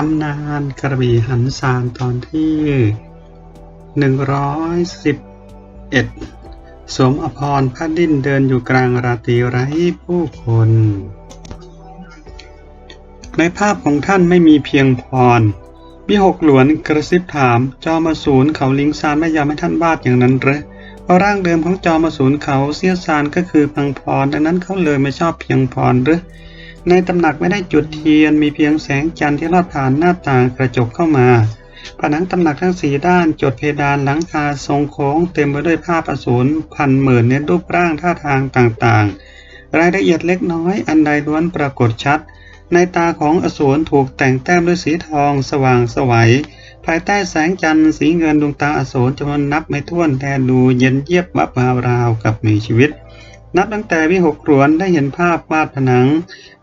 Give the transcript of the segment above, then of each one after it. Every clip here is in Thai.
ตำนานกระบี่หันซานตอนที่หนึ่งร้อยสิบเอ็ดสวมอภรณ์ผ้าดิ้นเดินอยู่กลางราตรีไร้ผู้คน ในภาพของท่านไม่มีเพียงพรมีหกหลวนกระซิบถามจอมอสูรเขาลิงซานไม่ยอมให้ท่านวาดอย่างนั้นหรือเพราะร่างเดิมของจอมอสูรเขาเสี้ยซานก็คือพังพรดังนั้นเขาเลยไม่ชอบเพียงพรหรือ ในตำหนักไม่ได้จุดเทียนมีเพียงแสงจันทร์ที่ลอดผ่านหน้าต่างกระจกเข้ามา ผนังตำหนักทั้งสีด้านจดเพดานหลังคาทรงโค้งเต็มไปด้วยภาพอสูรพันหมื่นในรูปร่างท่าทางต่างๆ รายละเอียดเล็กน้อยอันใดล้วนปรากฏชัด ในตาของอสูรถูกแต่งแต้มด้วยสีทองสว่างสวัยภายใต้แสงจันทร์สีเงินดวงตาอสูรจำนวนนับไม่ถ้วนแทนดูเย็นเยียบวับวาวราวกับมีชีวิต นับตั้งแต่วิหกหลวนได้เห็นภาพวาดผนัง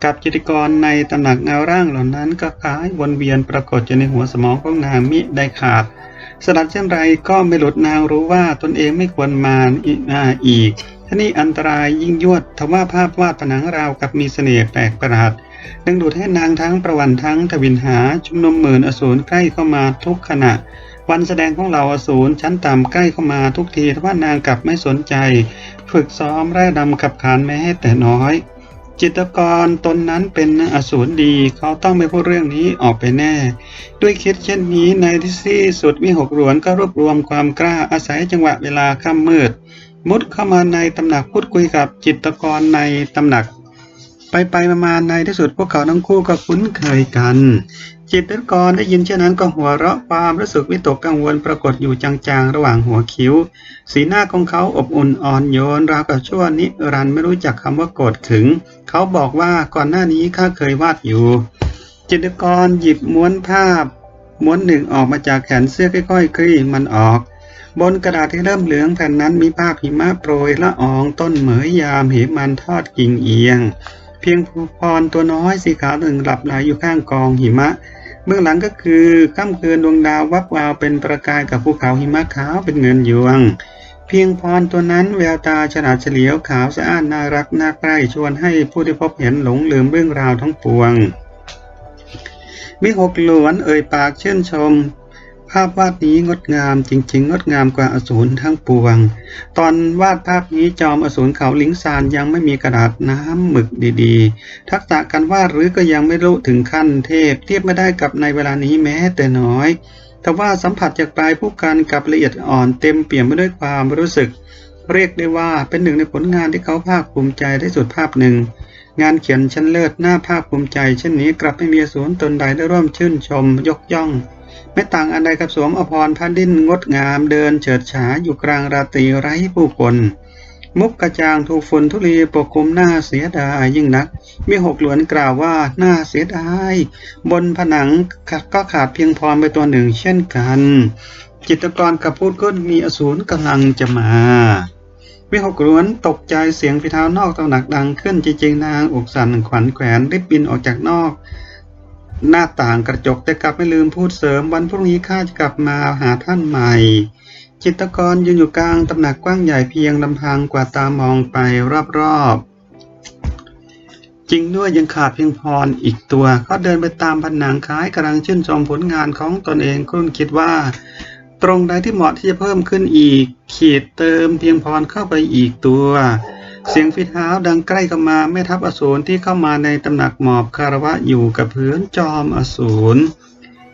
กับจิตกรในตำหนักเงาร่างเหล่านั้นก็คล้ายวนเวียนปรากฏอยู่ในหัวสมองของนางมิได้ขาดสดัดเช่นไรก็ไม่หลุดนางรู้ว่าตนเองไม่ควรมาอีกหน้าอีกท่านี่อันตรายยิ่งยวดทว่าภาพวาดผนังราวกับมีเสน่ห์แปลกประหลาดดึงดูดให้นางทั้งประวันทั้งทวินหาชุมนุมหมื่นอสูรใกล้เข้ามาทุกขณะ วันแสดงของเราอสูรชั้นต่ำใกล้เข้ามาทุกทีทว่านางกลับไม่สนใจ ฝึกซ้อมแร่ดำขับขานแม้แต่น้อย จิตกรตนนั้นเป็นอสูรดีเขาต้องไม่พูดเรื่องนี้ออกไปแน่ ด้วยคิดเช่นนี้ในที่สี่สุดวิหกหลวนก็รวบรวมความกล้าอาศัยจังหวะเวลาค่ำมืด มุดเข้ามาในตำหนักพูดคุยกับจิตกรในตำหนัก ไปไปมามาในที่สุดพวกเขาทั้งคู่ก็คุ้นเคยกัน จิตรกรได้ยินเช่นนั้นก็หัวเราะความรู้สึกวิตกกังวลปรากฏอยู่จางๆ ระหว่างหัวคิ้ว สีหน้าของเขาอบอุ่นอ่อนโยน ราวกับชั่วนิรันต์ไม่รู้จักคำว่าโกรธขึง เขาบอกว่าก่อนหน้านี้ข้าเคยวาดอยู่ จิตรกรหยิบม้วนภาพ ม้วนหนึ่งออกมาจากแขนเสื้อค่อยๆคลี่มันออกบนกระดาษที่เริ่มเหลืองแผ่นนั้นมีภาพหิมะโปรยละอองต้นเหมยยามเหมันทอดกิ่งเอียง เพียงพรตัวน้อยสีขาวหนึ่งหลับไหลอยู่ข้างกองหิมะ เบื้องหลังก็คือค่ำคืนดวงดาววับวาวเป็นประกายกับภูเขาหิมะขาวเป็นเงินยวง เพียงพรตัวนั้นแววตาฉลาดเฉลียวขาวสะอาดน่ารักน่าใกล้ชวนให้ผู้ที่พบเห็นหลงลืมเรื่องราวทั้งปวงมิหกหลวนเอ่ยปากเชื่นชม ภาพวาดนี้งดงามจริงๆ งดงามกว่าอสูรทั้งปวง ตอนวาดภาพนี้จอมอสูรเขาลิงซานยังไม่มีกระดาษน้ำหมึกดีๆ ทักษะการวาดหรือก็ยังไม่รู้ถึงขั้นเทพ เทียบไม่ได้กับในเวลานี้แม้แต่น้อยแต่ว่าสัมผัสจากปลายผู้กันกับละเอียดอ่อนเต็มเปี่ยมไปด้วยความรู้สึก เรียกได้ว่าเป็นหนึ่งในผลงานที่เขาภาคภูมิใจที่สุดภาพหนึ่ง งานเขียนชั้นเลิศหน้าภาคภูมิใจ เช่นนี้กลับไม่มีสูรตนใดได้ร่วมชื่นชมยกย่อง ไม่ต่างอันใดกับสวมอภรพันดิ้นงดงามเดินเฉิดฉายอยู่กลางราตรีไร้ผู้คนมุกกระจางถูกฝนทุลีปกคลุมหน้าเสียดายยิ่งนักมีหกหลวนกล่าวว่าหน่าเสียดาย บนผนังก็ขาดเพียงพรไปตัวหนึ่งเช่นกัน จิตรกรกับพูดก็มีอสูรกำลังจะมาวิหกหลวนตกใจเสียงฝีเท้านอกตำหนักดังขึ้นจริงๆนางอกสันขวัญแขวนรีบบินออกจากนอก หน้าต่างกระจกแต่กลับไม่ลืมพูดเสริม วันพรุ่งนี้ข้าจะกลับมาหาท่านใหม่ จิตกรยืนอยู่กลางตำหนักกว้างใหญ่เพียงลำพังกว่าตามองไปรอบๆจริงด้วยยังขาดเพียงพรอีกตัวเขาเดินไปตามผนังคล้ายกำลังชื่นชมผลงานของตนเองครุ่นคิดว่า ตรงใดที่เหมาะที่จะเพิ่มขึ้นอีก ขีดเติมเพียงพรเข้าไปอีกตัว เสียงฝีเท้าดังใกล้เข้ามาแม่ทัพอสูรที่เข้ามาในตำหนักหมอบคารวะอยู่กับพื้นจอมอสูร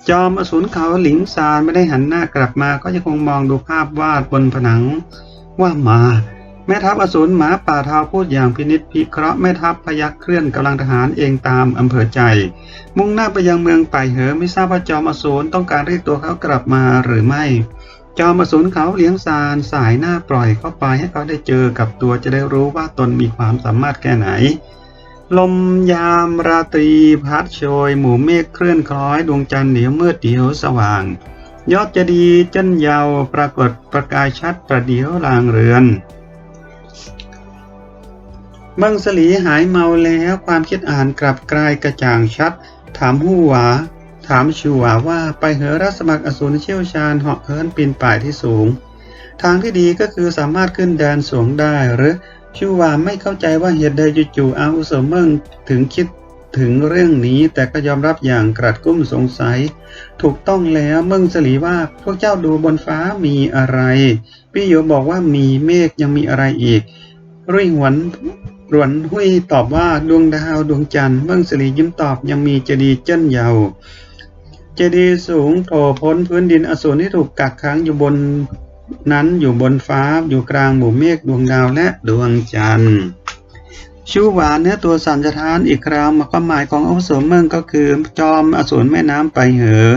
จอมอสูรเขาหลิงซานไม่ได้หันหน้ากลับมาก็ยังคงมองดูภาพวาดบนผนัง ว่ามา แม่ทัพอสูรหมาป่าเทาพูดอย่างพินิจพิเคราะห์แม่ทัพพยักเคลื่อนกำลังทหารเองตามอำเภอใจ มุ่งหน้าไปยังเมืองไปเหอไม่ทราบว่าจอมอสูรต้องการเรียกตัวเขากลับมาหรือไม่ จอมอสูรเขาเลี้ยงซานสายหน้าปล่อยเข้าไปให้เขาได้เจอกับตัวจะได้รู้ว่าตนมีความสามารถแค่ไหน ลมยามราตรีพัดโชย หมู่เมฆเคลื่อนคล้อยดวงจันทร์เหนียวมืดเดียวสว่าง ยอดจะดีย์จันยาวปรากฏประกายชัดประเดียวลางเรือนเมืองสลีหายเมาแล้วความคิดอ่านกลับกลายกระจ่างชัด ถามหูหวา ถามชูวาว่าไปเหอรัสมัครอสูรเชี่ยวชาญเหาะเหินปีนป่ายที่สูง ทางที่ดีก็คือสามารถขึ้นแดนสูงได้หรือชูหวาไม่เข้าใจว่าเหตุใดจู่ๆอาอุโสเมิงถึงคิดถึงเรื่องนี้แต่ก็ยอมรับอย่างกระดกุ้มสงสัย ถูกต้องแล้วเมึงสลีว่าพวกเจ้าดูบนฟ้ามีอะไร พี่โยบอกว่ามีเมฆยังมีอะไรอีก รุ่ยหวนหวนหุยตอบว่าดวงดาวดวงจันทร์เมืองสลียิ้มตอบยังมีเจดีย์เจิ้นเยา จดีย์สูงโผล่พ้นพื้นดินอสูรที่ถูกกักขังอยู่บนนั้นอยู่บนฟ้าอยู่กลางหมู่เมฆดวงดาวและดวงจันทร์ชูหวานเนื้อตัวสันจะทานอีกคราวความหมายของอาวุโสเมืองก็คือ จอมอสูรแม่น้ำไปเหอ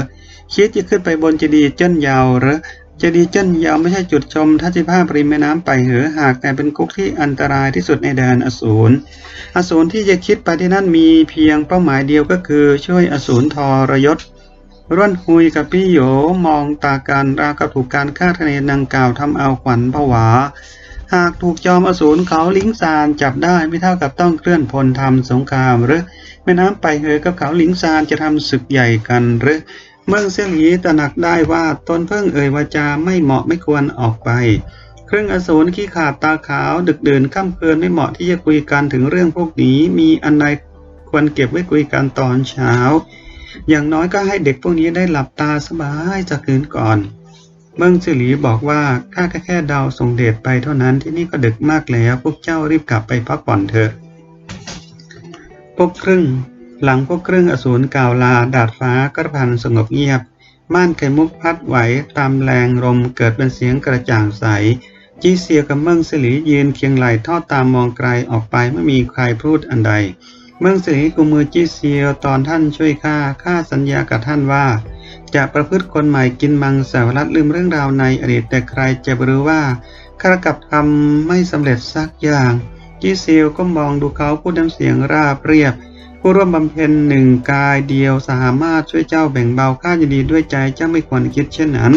คิดจะขึ้นไปบนเจดีย์เจิ้นยาวหรือเจดีย์เจิ้นยาวไม่ใช่จุดชมทัศนีภาพริมแม่น้ำไปเหอหากแต่เป็นกุ๊กที่อันตรายที่สุดในแดนอสูรอสูรที่จะคิดไปที่นั่นมีเพียงเป้าหมายเดียวก็คือช่วยอสูรทรยศ ร่วนคุยกับพี่โยมองตาการราวกับถูกการฆ่าทะเนดังกล่าวทำเอาขวัญผวา หากถูกจอมอสูรเขาลิงซานจับได้ไม่เท่ากับต้องเคลื่อนพลทำสงครามหรือแม่น้ำไปเหอกับเขาลิงซานจะทำศึกใหญ่กันหรือเมืองเซี่ยงหีตระหนักได้ว่าตนเพิ่งเอ่ยวาจาไม่เหมาะไม่ควรออกไป เครื่องอสูรขี้ขาดตาขาว ดึกเดินค่ำคืนไม่เหมาะที่จะคุยกันถึงเรื่องพวกนี้ มีอันใดควรเก็บไว้คุยกันตอนเช้า อย่างน้อยก็ให้เด็กพวกนี้ได้หลับตาสบายจากคืนก่อน เมืองสิหลีบอกว่าข้าแค่แค่เดาวส่งเดชไปเท่านั้นที่นี่ก็ดึกมากแล้ว พวกเจ้ารีบกลับไปพักผ่อนเถอะ พวกครึ่ง หลังพวกครึ่งอสูรกล่าวลาดาดฟ้ากระพันสงบเงียบ ม่านไข่มุกพัดไหวตามแรงลมเกิดเป็นเสียงกระจ่างใสจีเซียกับเมืองสิหลียืนเคียงไหลทอดตามมองไกลออกไปไม่มีใครพูดอันใด เมืองสีกุมมือจีเซียวตอนท่านช่วยข้าข้าสัญญากับท่านว่า จะประพฤติคนใหม่กินมังสวรัตลืมเรื่องราวในอดีตแต่ใครจะรู้ว่าข้ากับทำไม่สำเร็จสักอย่าง จีเซียวก็มองดูเขาพูดน้ำเสียงราบเรียบ ผู้ร่วมบำเพ็ญหนึ่งกายเดียวสามารถช่วยเจ้าแบ่งเบาข้ายินดีด้วยใจเจ้าไม่ควรคิดเช่นนั้น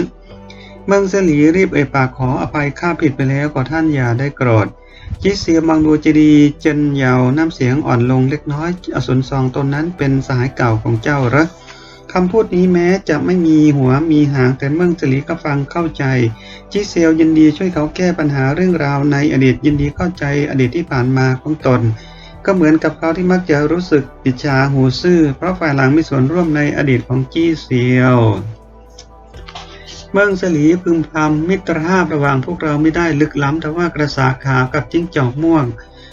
เมืองเสลีรีบเอ่ยปากขออภัยข้าผิดไปแล้วขอท่านอย่าได้โกรธ จิเสียมองดูเจดีย์เจนเยาวน้ำเสียงอ่อนลงเล็กน้อย อสุนซองตนนั้นเป็นสหายเก่าของเจ้าหรอคำพูดนี้แม้จะไม่มีหัวมีหางแต่เมืองสลีก็ฟังเข้าใจ จิเซียวยินดีช่วยเขาแก้ปัญหาเรื่องราวในอดีตยินดีเข้าใจอดีตที่ผ่านมาของตน ก็เหมือนกับเขาที่มักจะรู้สึกอิจฉาหูซื่อ เพราะฝ่ายหลังมีส่วนร่วมในอดีตของจี้เซียว เมืองสลีพึมพำมิตรภาพระหว่างพวกเราไม่ได้ลึกล้ำแต่ว่ากระสาขาวกับจิ้งจอกม่วง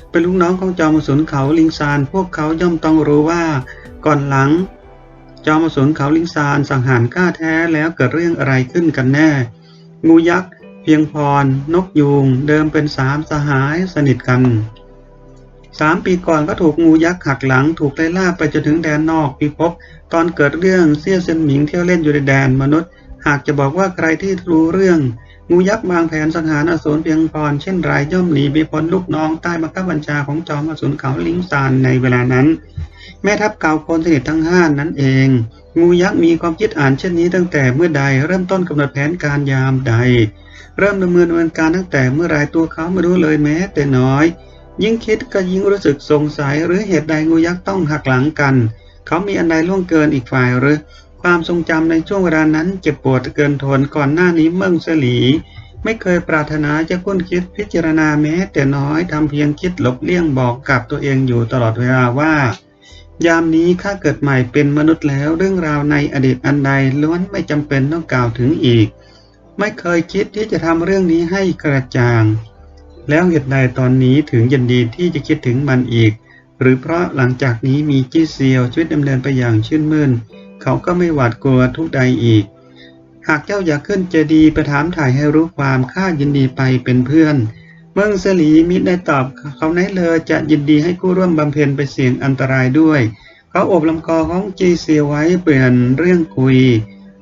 เป็นลูกน้องของจอมสุนเขาลิงซาน พวกเขาย่อมต้องรู้ว่า ก่อนหลัง จอมสุนเขาลิงซานสังหารกล้าแท้แล้วเกิดเรื่องอะไรขึ้นกันแน่ งูยักษ์ เพียงพร นกยูงเดิมเป็นสามสหายสนิทกันสามปีก่อนก็ถูกงูยักษ์หักหลังถูกไล่ล่าไปจนถึงแดนนอกพิภพตอนเกิดเรื่องเซี่ยเซินหมิงเที่ยวเล่นอยู่ในแดนมนุษย์ หากจะบอกว่าใครที่รู้เรื่อง งูยักษ์วางแผนสังหารอสูรเพียงพรเช่นไรย่อมหนีไปพ้นลูกน้องใต้บังคับบัญชาของจอมอสูรเขาลิงซานในเวลานั้น แม่ทัพเก่าคนสนิททั้งห้านั้นเอง งูยักษ์มีความคิดอ่านเช่นนี้ตั้งแต่เมื่อใดเริ่มต้นกำหนดแผนการยามใด เริ่มดำเนินการตั้งแต่เมื่อไรตัวเขาไม่รู้เลยแม้แต่น้อย ยิ่งคิดก็ยิ่งรู้สึกสงสัยหรือเหตุใดงูยักษ์ต้องหักหลังกัน เขามีอันใดล่วงเกินอีกฝ่ายหรือ ความทรงจำในช่วงเวลานั้นเจ็บปวดเกินทนก่อนหน้านี้เมืองเสลี ไม่เคยปรารถนาจะคุ้นคิดพิจารณาแม้ แต่น้อยทำเพียงคิดหลบเลี่ยงบอกกับตัวเองอยู่ตลอดเวลาว่า ยามนี้ข้าเกิดใหม่เป็นมนุษย์แล้วเรื่องราวในอดีตอันใดล้วนไม่จำเป็นต้องกล่าวถึงอีก ไม่เคยคิดที่จะทำเรื่องนี้ให้กระจ่าง แล้วเหตุใดตอนนี้ถึงยินดีที่จะคิดถึงมันอีก หรือเพราะหลังจากนี้มีจี้เซียวชีวิตดำเนินไปอย่างชื่นมื่น เขาก็ไม่หวาดกลัวทุกใดอีก หากเจ้าอยากขึ้นเจดีย์ไปถามถ่ายให้รู้ความข้ายินดีไปเป็นเพื่อน เมืองสลีมิได้ตอบเขาไหนเลยจะยินดีให้กู้ร่วมบำเพ็ญไปเสี่ยงอันตรายด้วย เขาอบลำคอของจีเซียวไว้เปลี่ยนเรื่องคุย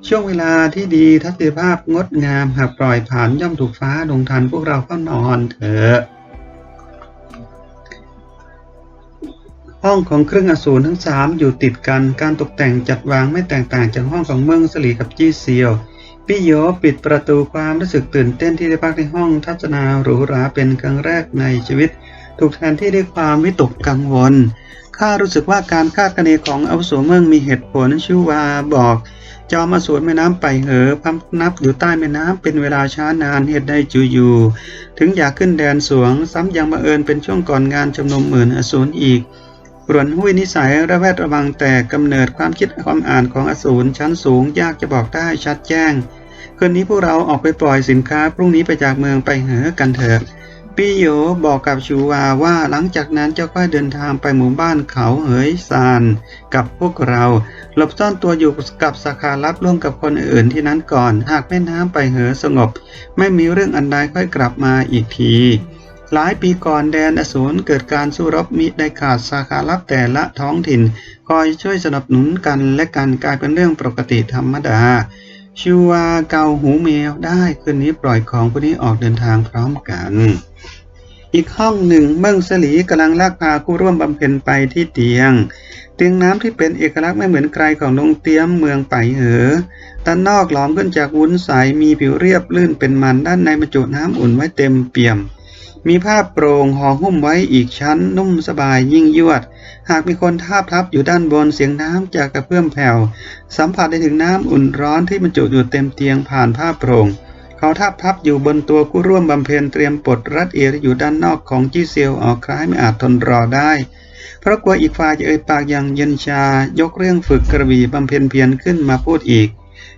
ช่วงเวลาที่ดีทัศนภาพงดงามหากปล่อยผ่านย่อมถูกฟ้าลงทันพวกเราก็นอนเถอะ ห้องของเครื่องอสูรทั้งสามอยู่ติดกัน การตกแต่งจัดวางไม่แตกต่างจากห้องของเมืองสลีกับจี้เซียว พี่โยปิดประตูความรู้สึกตื่นเต้นที่ได้พักในห้องทัศนาหรูหราเป็นครั้งแรกในชีวิต ถูกแทนที่ด้วยความวิตกกังวล ข้ารู้สึกว่าการคาดคะเนของอาวุโสเมืองมีเหตุผลชื่อว่าบอกจอมอสูรแม่น้ำไปเหอพัำนับอยู่ใต้แม่น้ำเป็นเวลาช้านานเหตุใดจูอยู่ถึงอยากขึ้นแดนสวงซ้ำยังบังเอิญเป็นช่วงก่อนงานชมนุมหมื่นอสูรอีก รวนหุ้ยนิสัยระแวดระวังแต่กำเนิดความคิดความอ่านของอสูรชั้นสูงยากจะบอกได้ชัดแจ้งคืนนี้พวกเราออกไปปล่อยสินค้าพรุ่งนี้ไปจากเมืองไปเหอกันเถอะพี่โยบอกกับชูวาว่าหลังจากนั้นเจ้าก็เดินทางไปหมู่บ้านเขาเหยซานกับพวกเรา หลบซ่อนตัวอยู่กับสาขาลับร่วมกับคนอื่นที่นั้นก่อน หากแม่น้ำไปเหอสงบ ไม่มีเรื่องอันใดค่อยกลับมาอีกที หลายปีก่อนแดนอสูรเกิดการสู้รบมิได้ขาดสาขาลับแต่ละท้องถิ่น คอยช่วยสนับสนุนกันและกันกลายเป็นเรื่องปกติธรรมดาชูวาเกาหูแมวได้คืนนี้ปล่อยของพวกนี้ออกเดินทางพร้อมกัน อีกห้องหนึ่งเมืองสลีกำลังลากพาผู้ร่วมบำเพ็ญไปที่เตียง เตียงน้ำที่เป็นเอกลักษณ์ไม่เหมือนใครของดงเตียมเมืองไปเหอด้านนอกหลอมขึ้นจากวุ้นใสมีผิวเรียบลื่นเป็นมันด้านในบรรจุน้ำอุ่นไว้เต็มเปี่ยม มีผ้าโปร่งห่อหุ้มไว้อีกชั้นนุ่มสบายยิ่งยวด หากมีคนทาบทับอยู่ด้านบนเสียงน้ำจากกระเพื่อมแผ่ว สัมผัสได้ถึงน้ำอุ่นร้อนที่บรรจุอยู่เต็มเตียงผ่านผ้าโปร่ง เขาทาบทับอยู่บนตัวผู้ร่วมบำเพ็ญเตรียมปลดรัดเอวที่อยู่ด้านนอกของจี้เซียวออกคล้ายไม่อาจทนรอได้ เพราะกลัวอีกฝ่ายจะเอ่ยปากอย่างเย็นชายกเรื่องฝึกกระบี่บำเพ็ญเพียรขึ้นมาพูดอีก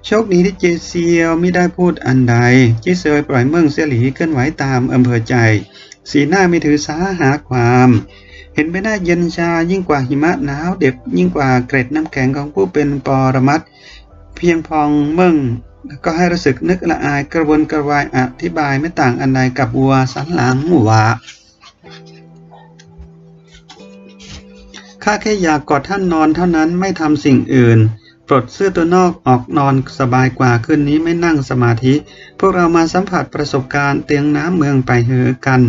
โชคดีที่เจเซียวไม่ได้พูดอันใดจีเซียวปล่อยเมืองเสี่ยหลีเคลื่อนไหวตามอำเภอใจ สีหน้าไม่ถือสาหาความ เห็นใบหน้าเย็นชายิ่งกว่าหิมะหนาวเด็บยิ่งกว่าเกร็ดน้ำแข็งของผู้เป็นปรมัตถ์เพียงพองเมืองก็ให้รู้สึกนึกละอายกระวนกระวายอธิบายไม่ต่างอันใดกับวัวสันหลังหมูวาข้าแค่อยากกอดท่านนอนเท่านั้นไม่ทำสิ่งอื่น ลดเสื้อตัวนอกออกนอนสบายกว่าคืนนี้ไม่นั่งสมาธิ พวกเรามาสัมผัสประสบการณ์เตียงน้ำเมืองไปเหือกัน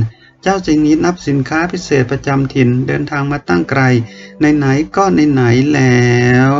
เจ้าจิงนี้นับสินค้าพิเศษประจำถิ่นเดินทางมาตั้งไกลในไหนก็ในไหนแล้ว